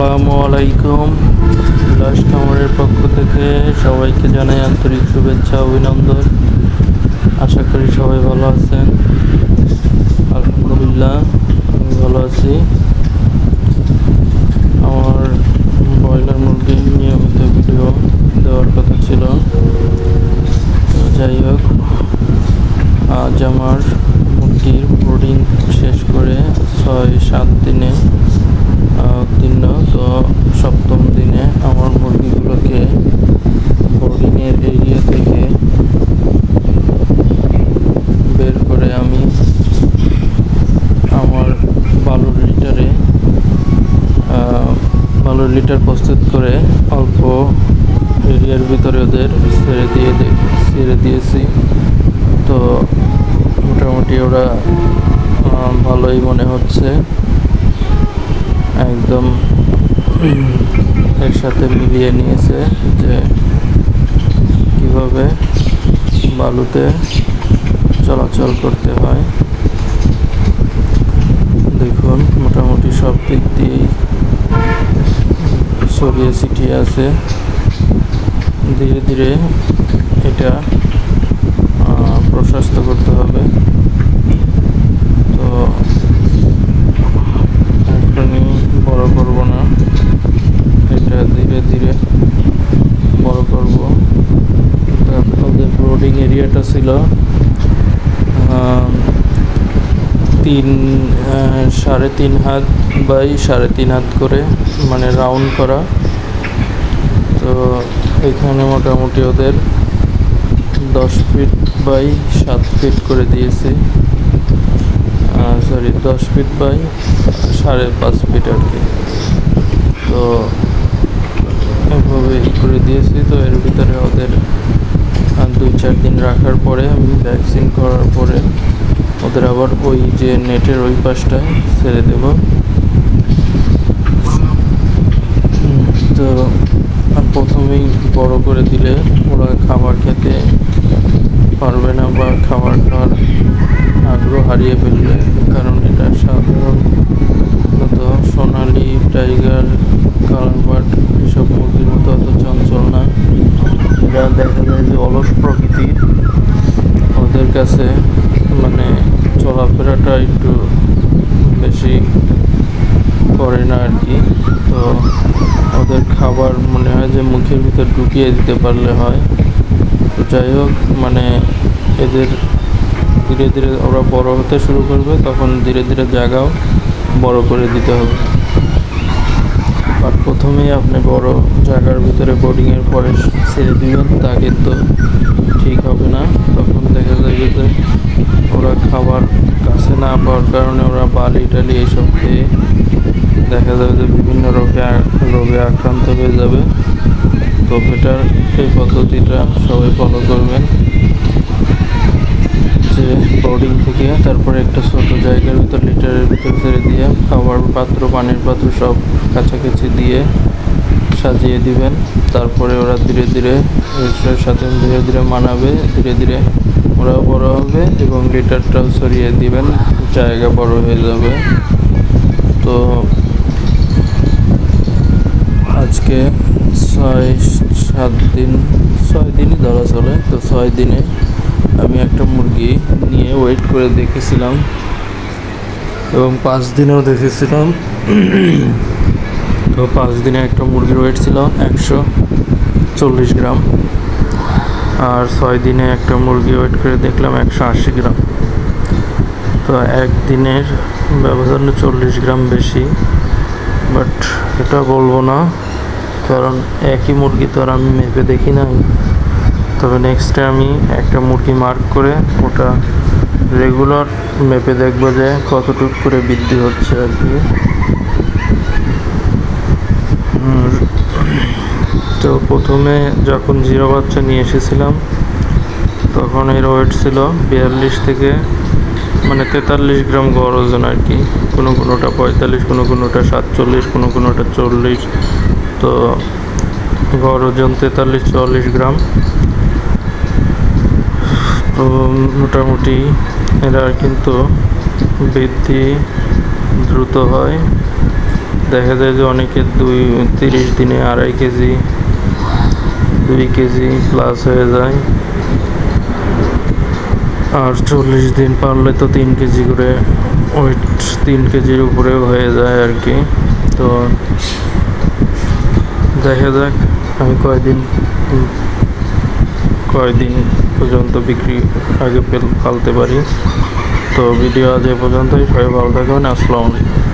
আসসালামু আলাইকুম। বিলাস খামারের পক্ষ থেকে সবাইকে জানাই আন্তরিক শুভেচ্ছা, অভিনন্দন। আশা করি সবাই ভালো আছেন। আলহামদুলিল্লাহ, আমি ভালো আছি। আমার ব্রয়লার মুরগির নিয়মিত ভিডিও দেওয়ার কথা ছিল। যাই হোক, আজ আমার মুরগির বোর্ডিং শেষ করে ছয়, সাত দিনে আহ, উত্তীর্ণ তো সপ্তম দিনে আমার মুরগিগুলোকে বোর্ডিংয়ের এরিয়া থেকে বের করে আমি আমার বালুর লিটারে আহ, বালুর লিটার প্রস্তুত করে অল্প এরিয়ার ভিতরে ওদের ছেড়ে দিয়ে ছেড়ে দিয়েছি। তো মোটামুটি ওরা ভালোই মনে হচ্ছে। একদম এর সাথে মিলিয়ে নিয়েছে যে কীভাবে বালুতে চলাচল করতে হয়। দেখুন, মোটামুটি সব দিক দিয়েই ছড়িয়ে ছিটিয়ে আছে। ধীরে ধীরে এটা প্রশস্ত করতে হবে। তো একদমই বড় করব না। এটা ধীরে ধীরে বড় করব। তারপর ওদের ব্রোডিং এরিয়াটা ছিল। তিন সাড়ে তিন হাত বাই সাড়ে তিন হাত করে মানে রাউন্ড করা। তো এখানে মোটামুটি ওদের দশ ফিট বাই সাত ফিট করে দিয়েছি। সরি দশ ফিট বাই সাড়ে পাঁচ ফিট আর কি। তো এভাবে করে দিয়েছি। তো এর ভিতরে ওদের দুই চার দিন রাখার পরে, আমি ভ্যাকসিন করার পরে ওদের আবার ওই যে নেটের ওই পাশটায় ছেড়ে দেব। তো প্রথমেই বড় করে দিলে ওরা খাবার খেতে পারবে না বা খাবার খাওয়ার আগ্রহ হারিয়ে ফেলবে। কারণ এটা সাধারণত সোনালি টাইগার কালারবার্ড এসব মুরগির মতো অত চঞ্চল না। এরা দেখা যায় যে অলস প্রকৃতির। ওদের কাছে চলাফেরাটা একটু বেশি করে না আর কি। তো ওদের খাবার মনে হয় যে মুখের ভিতর ঢুকিয়ে দিতে পারলে হয়। তো যাই হোক মানে এদের ধীরে ধীরে ওরা বড় হতে শুরু করবে, তখন ধীরে ধীরে জায়গাও বড় করে দিতে হবে। আর প্রথমেই আপনি বড় জায়গার ভিতরে বোর্ডিংয়ের পরে ছেড়ে দিবেন, তা কিন্তু ঠিক হবে না। তখন দেখা যাবে ওরা খাবার কাছে না পাওয়ার কারণে ওরা বালি টালি এইসব খেয়ে দেখা যাবে যে বিভিন্ন রোগে রোগে আক্রান্ত হয়ে যাবে। তো এটার এই পদ্ধতিটা সবাই ফলো করবেন। যে বোর্ডিং থেকে, তারপরে একটা ছোট জায়গার ভিতর লিটারের ভিতর ছেড়ে দিয়ে খাবার পাত্র, পানির পাত্র সব কাছাকাছি দিয়ে সাজিয়ে দিবেন। তারপরে ওরা ধীরে ধীরে এর সাথে ধীরে ধীরে মানাবে, ধীরে ধীরে ওরাও বড় হবে এবং লিটারটাও সরিয়ে দিবেন, জায়গা বড় হয়ে যাবে। তো আজকে ছয়, সাত দিন, ছয় দিনই ধরা চলে, তো ছয় দিনে আমি একটা মুরগি নিয়ে ওয়েট করে দেখেছিলাম এবং পাঁচ দিনেও দেখেছিলাম। তো পাঁচ দিনে একটা মুরগির ওয়েট ছিল একশো চল্লিশ গ্রাম। আর ছয় দিনে একটা মুরগি ওয়েট করে দেখলাম একশো আশি গ্রাম। তো একদিনের ব্যবধানে চল্লিশ গ্রাম বেশি বাট এটা বলব না, কারণ একই মুরগি তো আর আমি মেপে দেখি নাই। তবে নেক্সটে আমি একটা মুরগি মার্ক করে ওটা রেগুলার মেপে দেখব যে কতটুকু করে বৃদ্ধি হচ্ছে আর কি। তো প্রথমে যখন জিরো বাচ্চা নিয়ে এসেছিলাম, তখন এর ওয়েট ছিল বিয়াল্লিশ থেকে মানে তেতাল্লিশ গ্রাম গড় ওজন আর কি। কোনো কোনোটা পঁয়তাল্লিশ, কোনো কোনোটা সাতচল্লিশ, কোনো কোনোটা চল্লিশ। তো গড় ওজন তেতাল্লিশ চল্লিশ গ্রাম। তো মোটামুটি এরা কিন্তু বৃদ্ধি দ্রুত হয়। দেখা যায় যে অনেকের দুই তিরিশ দিনে আড়াই কেজি দুই কেজি প্লাস হয়ে যায়। আর চল্লিশ দিন পারলে তো তিন কেজি করে ওয়েট তিন কেজির উপরেও হয়ে যায় আর কি। তো দেখা যাক, আমি কয়দিন কয়দিন পর্যন্ত বিক্রি আগে পেল- পালতে পারি। তো ভিডিও আজ এ পর্যন্তই, সবাই ভালো থাকবেন, আসসালামু আলাইকুম।